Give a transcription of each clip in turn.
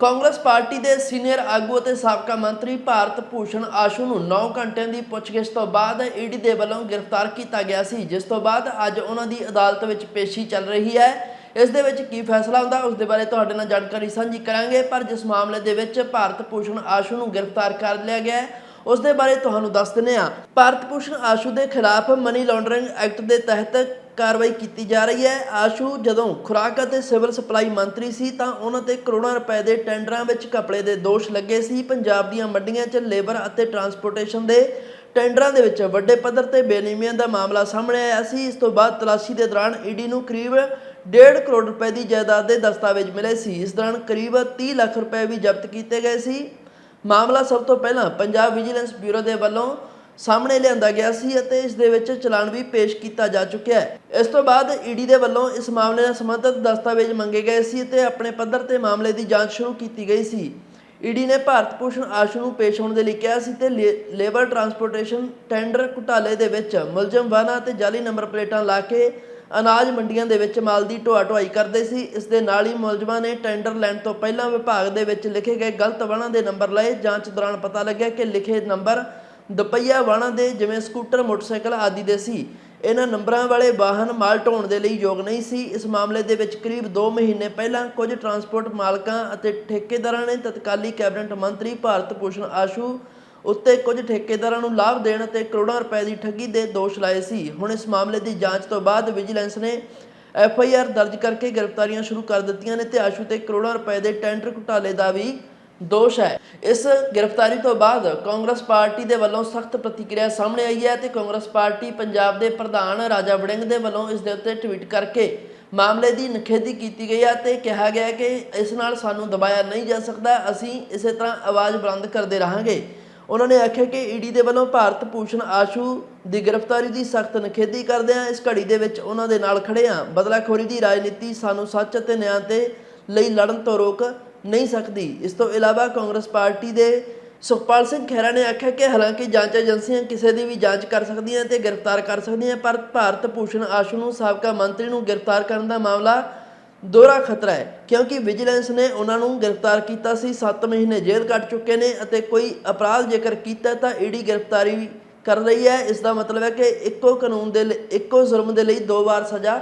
Congress party ਦੇ senior ਆਗੂ ਅਤੇ ਸਾਬਕਾ ਮੰਤਰੀ ਭਾਰਤ ਭੂਸ਼ਣ ਆਸ਼ੂ ਨੂੰ 9 ਘੰਟਿਆਂ ਦੀ ਪੁੱਛਗਿੱਛ ਤੋਂ ਬਾਅਦ ਈਡੀ ਦੇ ਵੱਲੋਂ ਗ੍ਰਿਫਤਾਰ ਕੀਤਾ ਗਿਆ ਸੀ, ਜਿਸ ਤੋਂ ਬਾਅਦ ਅੱਜ ਉਹਨਾਂ ਦੀ ਅਦਾਲਤ ਵਿੱਚ ਪੇਸ਼ੀ ਚੱਲ ਰਹੀ ਹੈ। ਇਸ ਦੇ ਵਿੱਚ ਕੀ ਫੈਸਲਾ ਹੁੰਦਾ, ਉਸ ਦੇ ਬਾਰੇ ਤੁਹਾਡੇ ਨਾਲ ਜਾਣਕਾਰੀ ਸਾਂਝੀ ਕਰਾਂਗੇ, ਪਰ ਜਿਸ ਮਾਮਲੇ ਦੇ ਵਿੱਚ ਭਾਰਤ ਭੂਸ਼ਣ ਆਸ਼ੂ ਨੂੰ ਗ੍ਰਿਫਤਾਰ ਕਰ ਲਿਆ ਗਿਆ ਹੈ ਉਸ ਦੇ ਬਾਰੇ ਤੁਹਾਨੂੰ ਦੱਸ ਦਿੰਦੇ ਹਾਂ। ਭਾਰਤ ਭੂਸ਼ਣ ਆਸ਼ੂ ਦੇ ਖਿਲਾਫ ਮਨੀ ਲਾਂਡਰਿੰਗ ਐਕਟ ਦੇ ਤਹਿਤ ਕਾਰਵਾਈ ਕੀਤੀ ਜਾ ਰਹੀ ਹੈ। ਆਸ਼ੂ ਜਦੋਂ ਖੁਰਾਕ ਅਤੇ ਸਿਵਲ ਸਪਲਾਈ ਮੰਤਰੀ ਸੀ ਤਾਂ ਉਹਨਾਂ ਤੇ ਕਰੋੜਾਂ ਰੁਪਏ ਦੇ ਟੈਂਡਰਾਂ ਵਿੱਚ ਘਪਲੇ ਦੇ ਦੋਸ਼ ਲੱਗੇ ਸੀ। ਪੰਜਾਬ ਦੀਆਂ ਮੰਡੀਆਂ 'ਚ ਲੇਬਰ ਅਤੇ ਟਰਾਂਸਪੋਰਟੇਸ਼ਨ ਦੇ ਟੈਂਡਰਾਂ ਦੇ ਵਿੱਚ ਵੱਡੇ ਪੱਧਰ ਤੇ ਬੇਨਿਯਮੀਆਂ ਦਾ ਮਾਮਲਾ ਸਾਹਮਣੇ ਆਇਆ ਸੀ। ਇਸ ਤੋਂ ਬਾਅਦ ਤਲਾਸ਼ੀ ਦੇ ਦੌਰਾਨ ਈਡੀ ਨੂੰ ਕਰੀਬ 1.5 ਕਰੋੜ ਰੁਪਏ ਦੀ ਜਾਇਦਾਦ ਦੇ ਦਸਤਾਵੇਜ਼ ਮਿਲੇ ਸੀ। ਇਸ ਦੌਰਾਨ ਕਰੀਬ 30 ਲੱਖ ਰੁਪਏ ਵੀ ਜ਼ਬਤ ਕੀਤੇ ਗਏ ਸੀ। ਮਾਮਲਾ ਸਭ ਤੋਂ ਪਹਿਲਾਂ ਪੰਜਾਬ ਵਿਜੀਲੈਂਸ ਬਿਊਰੋ ਦੇ ਵੱਲੋਂ ਸਾਹਮਣੇ ਲਿਆਂਦਾ ਗਿਆ ਸੀ ਅਤੇ ਇਸ ਦੇ ਵਿੱਚ ਚਲਾਨ ਵੀ ਪੇਸ਼ ਕੀਤਾ ਜਾ ਚੁੱਕਿਆ ਹੈ। ਇਸ ਤੋਂ ਬਾਅਦ ਈਡੀ ਦੇ ਵੱਲੋਂ ਇਸ ਮਾਮਲੇ ਨਾਲ ਸੰਬੰਧਿਤ ਦਸਤਾਵੇਜ਼ ਮੰਗੇ ਗਏ ਸੀ ਅਤੇ ਆਪਣੇ ਪੱਧਰ ਤੇ ਮਾਮਲੇ ਦੀ ਜਾਂਚ ਸ਼ੁਰੂ ਕੀਤੀ ਗਈ ਸੀ। ਈਡੀ ਨੇ ਭਾਰਤ ਭੂਸ਼ਣ ਆਸ਼ੂ ਨੂੰ ਪੇਸ਼ ਹੋਣ ਦੇ ਲਈ ਕਿਹਾ ਸੀ ਤੇ ਲੇ- ਲੇਬਰ ਟਰਾਂਸਪੋਰਟੇਸ਼ਨ ਟੈਂਡਰ ਘੁਟਾਲੇ ਦੇ ਵਿੱਚ ਮੁਲਜ਼ਮ ਵਾਹਨਾਂ ਤੇ ਜਾਲੀ ਨੰਬਰ ਪਲੇਟਾਂ ਲਾ ਕੇ ਅਨਾਜ ਮੰਡੀਆਂ ਦੇ ਵਿੱਚ ਮਾਲ ਦੀ ਢੋਆ ਢੁਆਈ ਕਰਦੇ ਸੀ। ਇਸ ਦੇ ਨਾਲ ਹੀ ਮੁਲਜ਼ਮਾਂ ਨੇ ਟੈਂਡਰ ਲੈਣ ਤੋਂ ਪਹਿਲਾਂ ਵਿਭਾਗ ਦੇ ਵਿੱਚ ਲਿਖੇ ਗਏ ਗਲਤ ਵਾਹਨਾਂ ਦੇ ਨੰਬਰ ਲਏ। ਜਾਂਚ ਦੌਰਾਨ ਪਤਾ ਲੱਗਿਆ ਕਿ ਲਿਖੇ ਨੰਬਰ ਦੁਪਹੀਆ ਵਾਹਨਾਂ ਦੇ, ਜਿਵੇਂ ਸਕੂਟਰ, ਮੋਟਰਸਾਈਕਲ ਆਦਿ ਦੇ ਸੀ। ਇਹਨਾਂ ਨੰਬਰਾਂ ਵਾਲੇ ਵਾਹਨ ਮਾਲ ਢੋਣ ਦੇ ਲਈ ਯੋਗ ਨਹੀਂ ਸੀ। ਇਸ ਮਾਮਲੇ ਦੇ ਵਿੱਚ ਕਰੀਬ 2 ਮਹੀਨੇ ਪਹਿਲਾਂ ਕੁਝ ਟਰਾਂਸਪੋਰਟ ਮਾਲਕਾਂ ਅਤੇ ਠੇਕੇਦਾਰਾਂ ਨੇ ਤਤਕਾਲੀ ਕੈਬਨਿਟ ਮੰਤਰੀ ਭਾਰਤ ਭੂਸ਼ਣ ਆਸ਼ੂ ਉੱਤੇ ਕੁਝ ਠੇਕੇਦਾਰਾਂ ਨੂੰ ਲਾਭ ਦੇਣ ਅਤੇ ਕਰੋੜਾਂ ਰੁਪਏ ਦੀ ਠੱਗੀ ਦੇ ਦੋਸ਼ ਲਾਏ ਸੀ। ਹੁਣ ਇਸ ਮਾਮਲੇ ਦੀ ਜਾਂਚ ਤੋਂ ਬਾਅਦ ਵਿਜੀਲੈਂਸ ਨੇ ਐਫ ਆਈ ਆਰ ਦਰਜ ਕਰਕੇ ਗ੍ਰਿਫਤਾਰੀਆਂ ਸ਼ੁਰੂ ਕਰ ਦਿੱਤੀਆਂ ਨੇ ਤੇ ਆਸ਼ੂ ਤੇ ਕਰੋੜਾਂ ਰੁਪਏ ਦੇ ਟੈਂਡਰ ਘੁਟਾਲੇ ਦਾ ਵੀ ਦੋਸ਼ ਹੈ। ਇਸ ਗ੍ਰਿਫਤਾਰੀ ਤੋਂ ਬਾਅਦ ਕਾਂਗਰਸ ਪਾਰਟੀ ਦੇ ਵੱਲੋਂ ਸਖਤ ਪ੍ਰਤੀਕਿਰਿਆ ਸਾਹਮਣੇ ਆਈ ਹੈ ਤੇ ਕਾਂਗਰਸ ਪਾਰਟੀ ਪੰਜਾਬ ਦੇ ਪ੍ਰਧਾਨ ਰਾਜਾ ਵੜਿੰਗ ਦੇ ਵੱਲੋਂ ਇਸ ਦੇ ਉੱਤੇ ਟਵੀਟ ਕਰਕੇ ਮਾਮਲੇ ਦੀ ਨਿਖੇਧੀ ਕੀਤੀ ਗਈ ਹੈ ਤੇ ਕਿਹਾ ਗਿਆ ਕਿ ਇਸ ਨਾਲ ਸਾਨੂੰ ਦਬਾਇਆ ਨਹੀਂ ਜਾ ਸਕਦਾ। ਅਸੀਂ ਇਸੇ ਤਰ੍ਹਾਂ ਆਵਾਜ਼ ਬੁਲੰਦ ਕਰਦੇ ਰਹਾਂਗੇ। ਉਹਨਾਂ ਨੇ ਆਖਿਆ ਕਿ ਈਡੀ ਦੇ ਵੱਲੋਂ ਭਾਰਤ ਭੂਸ਼ਣ ਆਸ਼ੂ ਦੀ ਗ੍ਰਿਫਤਾਰੀ ਦੀ ਸਖਤ ਨਿਖੇਧੀ ਕਰਦੇ ਆ ਇਸ ਘੜੀ ਦੇ ਵਿੱਚ ਉਹਨਾਂ ਦੇ ਨਾਲ ਖੜੇ ਆ ਬਦਲਾਖੋਰੀ ਦੀ ਰਾਜਨੀਤੀ ਸਾਨੂੰ ਸੱਚ ਅਤੇ ਨਿਆਂ ਤੇ ਲਈ ਲੜਨ ਤੋਂ ਰੋਕ ਨਹੀਂ ਸਕਦੀ। ਇਸ ਤੋਂ ਇਲਾਵਾ ਕਾਂਗਰਸ ਪਾਰਟੀ ਦੇ ਸੁਖਪਾਲ ਸਿੰਘ ਖਹਿਰਾ ਨੇ ਆਖਿਆ ਕਿ ਹਾਲਾਂਕਿ ਜਾਂਚ ਏਜੰਸੀਆਂ ਕਿਸੇ ਦੀ ਵੀ ਜਾਂਚ ਕਰ ਸਕਦੀਆਂ ਤੇ ਗ੍ਰਿਫਤਾਰ ਕਰ ਸਕਦੀਆਂ, ਪਰ ਭਾਰਤ ਭੂਸ਼ਣ ਆਸ਼ੂ ਨੂੰ ਸਾਬਕਾ ਮੰਤਰੀ ਨੂੰ ਗ੍ਰਿਫਤਾਰ ਕਰਨ ਦਾ ਮਾਮਲਾ ਦੋਹਰਾ ਖਤਰਾ ਹੈ, ਕਿਉਂਕਿ ਵਿਜੀਲੈਂਸ ਨੇ ਉਹਨਾਂ ਨੂੰ ਗ੍ਰਿਫਤਾਰ ਕੀਤਾ ਸੀ 7 ਮਹੀਨੇ ਜੇਲ੍ਹ ਕੱਟ ਚੁੱਕੇ ਨੇ ਅਤੇ ਕੋਈ ਅਪਰਾਧ ਜੇਕਰ ਕੀਤਾ ਤਾਂ ਈਡੀ ਗ੍ਰਿਫਤਾਰੀ ਕਰ ਰਹੀ ਹੈ। ਇਸ ਦਾ ਮਤਲਬ ਹੈ ਕਿ ਇੱਕੋ ਕਾਨੂੰਨ ਦੇ ਇੱਕੋ ਜ਼ੁਰਮ ਦੇ ਲਈ ਦੋ ਵਾਰ ਸਜ਼ਾ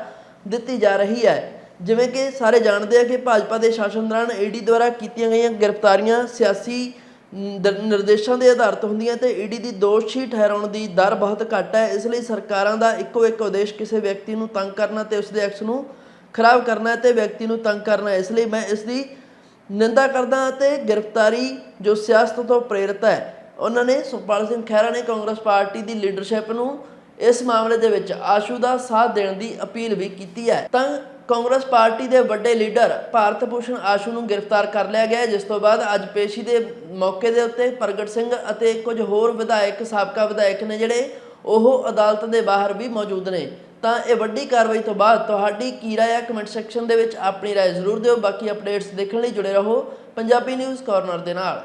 ਦਿੱਤੀ ਜਾ ਰਹੀ ਹੈ। ਜਿਵੇਂ ਕਿ ਸਾਰੇ ਜਾਣਦੇ ਆ ਕਿ ਭਾਜਪਾ ਦੇ ਸ਼ਾਸਨ ਦੌਰਾਨ ਈਡੀ ਦੁਆਰਾ ਕੀਤੀਆਂ ਗਈਆਂ ਗ੍ਰਿਫਤਾਰੀਆਂ ਸਿਆਸੀ ਨਿਰਦੇਸ਼ਾਂ ਦੇ ਆਧਾਰਿਤ ਹੁੰਦੀਆਂ ਤੇ ਈਡੀ ਦੀ ਦੋਸ਼ੀ ਠਹਿਰਾਉਣ ਦੀ ਦਰ ਬਹੁਤ ਘੱਟ ਹੈ। ਇਸ ਲਈ ਸਰਕਾਰਾਂ ਦਾ ਇੱਕੋ ਇੱਕ ਉਦੇਸ਼ ਕਿਸੇ ਵਿਅਕਤੀ ਨੂੰ ਤੰਗ ਕਰਨਾ ਤੇ ਉਸ ਦੇ ਐਕਸ ਨੂੰ ਖਰਾਬ ਕਰਨਾ ਹੈ ਤੇ ਵਿਅਕਤੀ ਨੂੰ ਤੰਗ ਕਰਨਾ ਹੈ। ਇਸ ਲਈ ਮੈਂ ਇਸ ਦੀ ਨਿੰਦਾ ਕਰਦਾ ਅਤੇ ਗ੍ਰਿਫਤਾਰੀ ਜੋ ਸਿਆਸਤ ਤੋਂ ਪ੍ਰੇਰਿਤ ਹੈ, ਉਹਨਾਂ ਨੇ ਸੁਖਪਾਲ ਸਿੰਘ ਖਹਿਰਾ ਨੇ ਕਾਂਗਰਸ ਪਾਰਟੀ ਦੀ ਲੀਡਰਸ਼ਿਪ ਨੂੰ ਇਸ ਮਾਮਲੇ ਦੇ ਵਿੱਚ ਆਸ਼ੂ ਦਾ ਸਾਥ ਦੇਣ ਦੀ ਅਪੀਲ ਵੀ ਕੀਤੀ ਹੈ ਤਾਂ ਕਾਂਗਰਸ ਪਾਰਟੀ ਦੇ ਵੱਡੇ ਲੀਡਰ ਭਾਰਤ ਭੂਸ਼ਣ ਆਸ਼ੂ ਨੂੰ ਗ੍ਰਿਫਤਾਰ ਕਰ ਲਿਆ ਗਿਆ ਜਿਸ ਤੋਂ ਬਾਅਦ ਅੱਜ ਪੇਸ਼ੀ ਦੇ ਮੌਕੇ ਦੇ ਉੱਤੇ ਪ੍ਰਗਟ ਸਿੰਘ ਅਤੇ ਕੁਝ ਹੋਰ ਵਿਧਾਇਕ, ਸਾਬਕਾ ਵਿਧਾਇਕ ਨੇ ਜਿਹੜੇ ਉਹ ਅਦਾਲਤ ਦੇ ਬਾਹਰ ਵੀ ਮੌਜੂਦ ਨੇ ਤਾਂ ਇਹ ਵੱਡੀ ਕਾਰਵਾਈ ਤੋਂ ਬਾਅਦ ਤੁਹਾਡੀ ਕੀ ਰਾਏ ਹੈ ਕਮੈਂਟ ਸੈਕਸ਼ਨ ਦੇ ਵਿੱਚ ਆਪਣੀ ਰਾਏ ਜ਼ਰੂਰ ਦਿਓ। ਬਾਕੀ ਅਪਡੇਟਸ ਦੇਖਣ ਲਈ ਜੁੜੇ ਰਹੋ ਪੰਜਾਬੀ ਨਿਊਜ਼ ਕਾਰਨਰ ਦੇ ਨਾਲ।